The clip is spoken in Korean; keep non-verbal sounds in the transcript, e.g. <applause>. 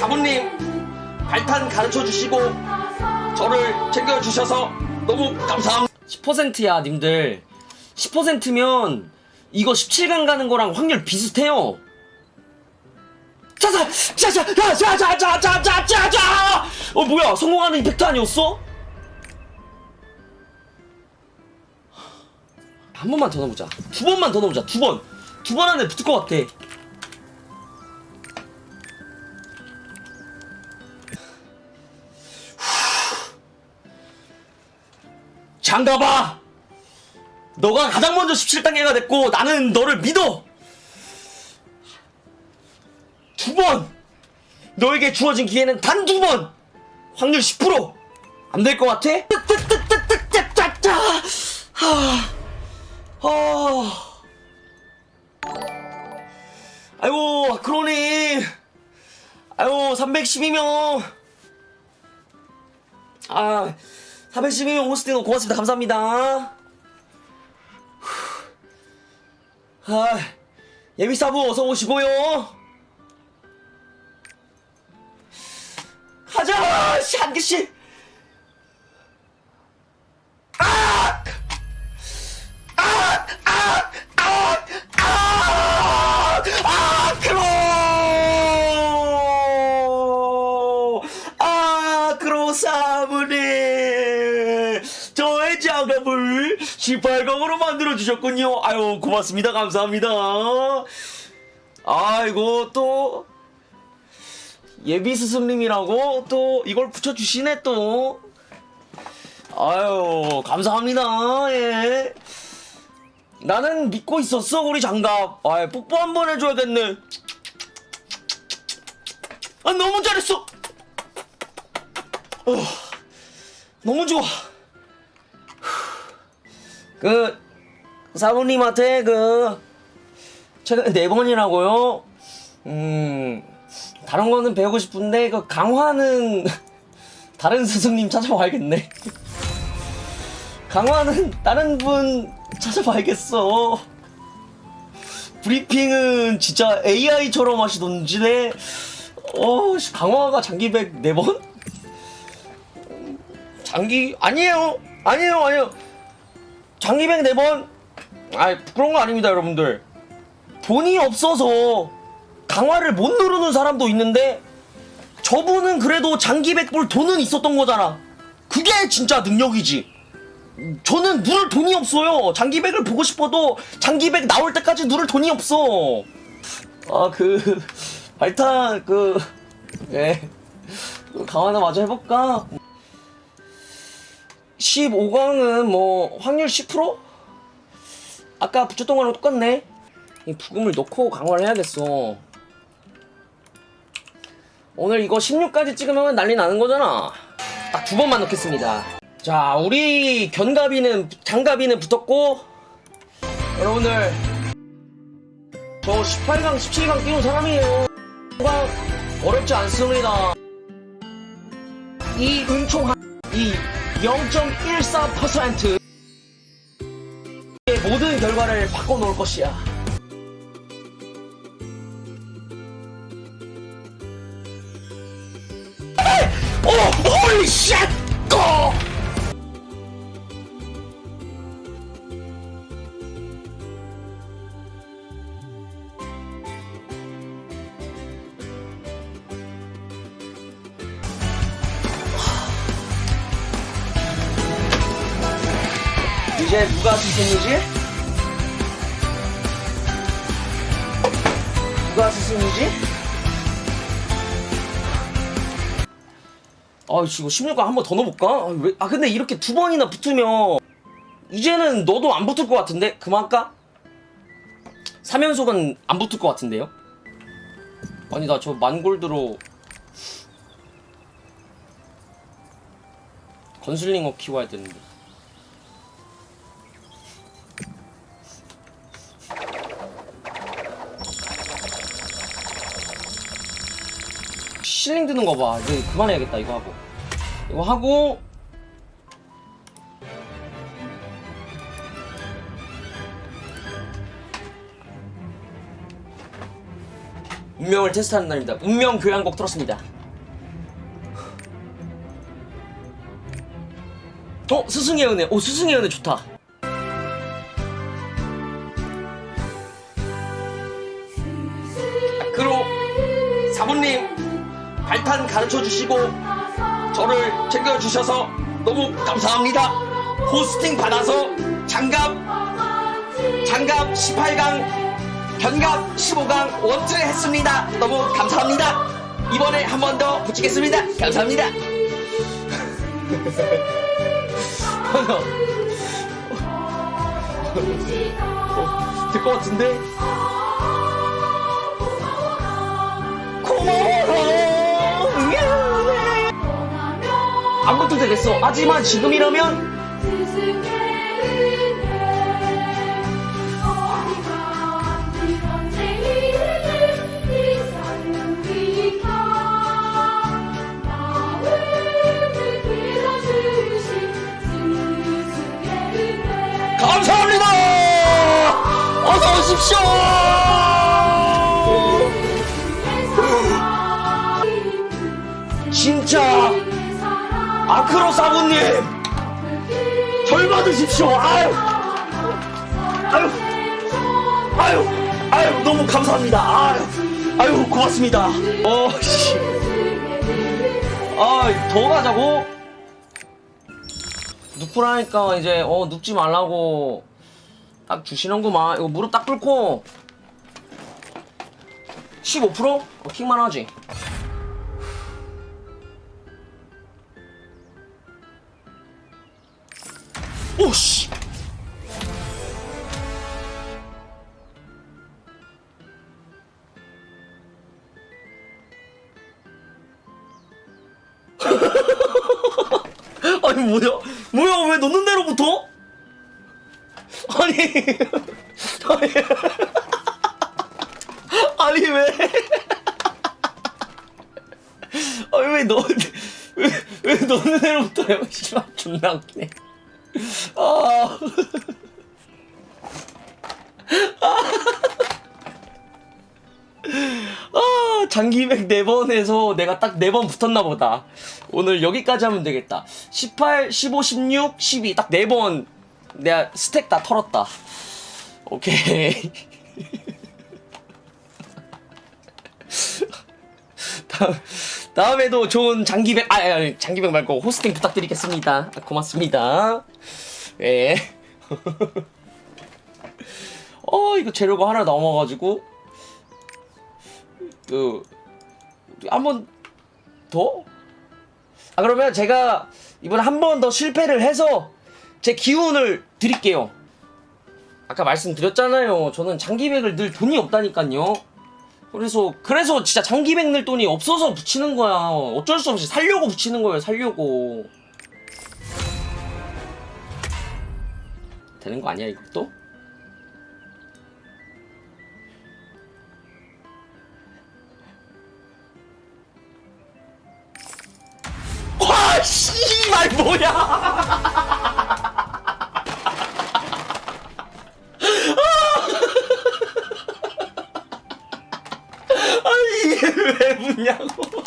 사모님 발탄 가르쳐 주시고 저를 챙겨 주셔서 너무 감사합니다. 10%야, 님들. 10%면 이거 17강 가는 거랑 확률 비슷해요. 자자, 자자, 자자, 자자, 자자, 자자. 어 뭐야? 성공하는 이펙트 아니었어? 한 번만 더 넣어보자. 두 번만 더 넣어보자. 두 번. 두 번 안에 붙을 것 같아. 장가봐! 너가 가장 먼저 17단계가 됐고 나는 너를 믿어! 두 번! 너에게 주어진 기회는 단 두 번! 확률 10%! 안 될 것 같아? 짜짜짜짜짜짜! 하... 아... 아이고, 크로님! 아이고, 312명! 아, 412명 호스팅 고맙습니다. 감사합니다. 아, 예비사부 어서 오시고요. 가자, 씨, 한 개씩. 아! 아! 장갑을 18강으로 만들어주셨군요. 아유, 고맙습니다. 감사합니다. 아이고, 또, 예비 스승님이라고 또 이걸 붙여주시네, 또. 아유, 감사합니다. 예. 나는 믿고 있었어, 우리 장갑. 아, 뽀뽀 한 번 해줘야겠네. 아, 너무 잘했어. 어, 너무 좋아. 그 사부님한테 그 최근 네 번이라고요. 음, 다른 거는 배우고 싶은데 그 강화는 <laughs> 다른 스승님 찾아봐야겠네. 강화는 다른 분 찾아봐야겠어. 브리핑은 진짜 AI처럼 하시던지네. 어, 씨, 강화가 장기백 네 번? 장기 아니에요, 아니에요, 아니에요. 장기백 네 번? 아, 그런 거 아닙니다, 여러분들. 돈이 없어서 강화를 못 누르는 사람도 있는데 저분은 그래도 장기백 볼 돈은 있었던 거잖아. 그게 진짜 능력이지. 저는 누를 돈이 없어요. 장기백을 보고 싶어도 장기백 나올 때까지 누를 돈이 없어. 아, 그, 발탄, 그, 예. 그 강화나 마저 해볼까? 15강은 뭐, 확률 10%? 아까 붙였던 거랑 똑같네. 이 부금을 넣고 강화를 해야겠어. 오늘 이거 16까지 찍으면 난리 나는 거잖아. 딱 두 번만 넣겠습니다. 자, 우리 견갑이는, 장갑이는 붙었고, 여러분들, 저 18강, 17강 뛰는 사람이에요. 강 어렵지 않습니다. 이 은총 한, 이 0.14%의 모든 결과를 바꿔놓을 것이야. 오! 홀리 쉣! 이제 누가 스승이지? 누가 스승이지? 아, 이거 16강 한번 더 넣어볼까? 아, 왜? 아, 근데 이렇게 두 번이나 붙으면 이제는 너도 안 붙을 것 같은데? 그만할까? 3연속은 안 붙을 것 같은데요? 아니, 나 저 만골드로 건슬링어 키워야 되는데. 실링 드는 거 봐. 이제 그만해야겠다, 이거 하고. 이거 하고. 운명을 테스트하는 날입니다. 운명 교향곡 틀었습니다. 어 스승의 은혜. 오 스승의 은혜 좋다. 가르쳐 주시고 저를 챙겨 주셔서 너무 감사합니다. 호스팅 받아서 장갑 장갑 18강 견갑 15강 원투를 했습니다. 너무 감사합니다. 이번에 한 번 더 붙이겠습니다. 감사합니다. 될것 같은데? 고마워 아무것도 되겠어. 하지만 지금이라면 감사합니다! 어서 오십시오! 진짜 아크로 사부님 절 받으십시오. 아유. 아유. 아유. 아유 너무 감사합니다. 아유. 아유 고맙습니다. 어씨. 아더 가자고? 눕으라니까 이제 어 눕지 말라고 딱 주시는구만. 이거 무릎 딱 꿇고. 15%? 어, 킥만 하지 <laughs> 아니 뭐야 뭐야 왜 놓는 대로부터 아니 아니 아니 왜 아니 왜 너, 왜, 왜 너는 애로부터요? 씨발, 존나 웃기네. 아. 장기백 4번에서 내가 딱 4번 붙었나 보다. 오늘 여기까지 하면 되겠다. 18, 15, 16, 12. 딱 4번 내가 스택 다 털었다. 오케이. <laughs> 다음, 다음에도 좋은 장기백, 아, 아니, 장기백 말고 호스팅 부탁드리겠습니다. 아, 고맙습니다. 예. <laughs> 어, 이거 재료가 하나 남아가지고, 그, 한 번 더? 아, 그러면 제가 이번에 한 번 더 실패를 해서 제 기운을 드릴게요. 아까 말씀드렸잖아요. 저는 장기백을 늘 돈이 없다니까요. 그래서 그래서 진짜 장기백 낼 돈이 없어서 붙이는 거야. 어쩔 수 없이 살려고 붙이는 거예요. 살려고. 되는 거 아니야 이것도? 뭐야? 왜 붙냐고?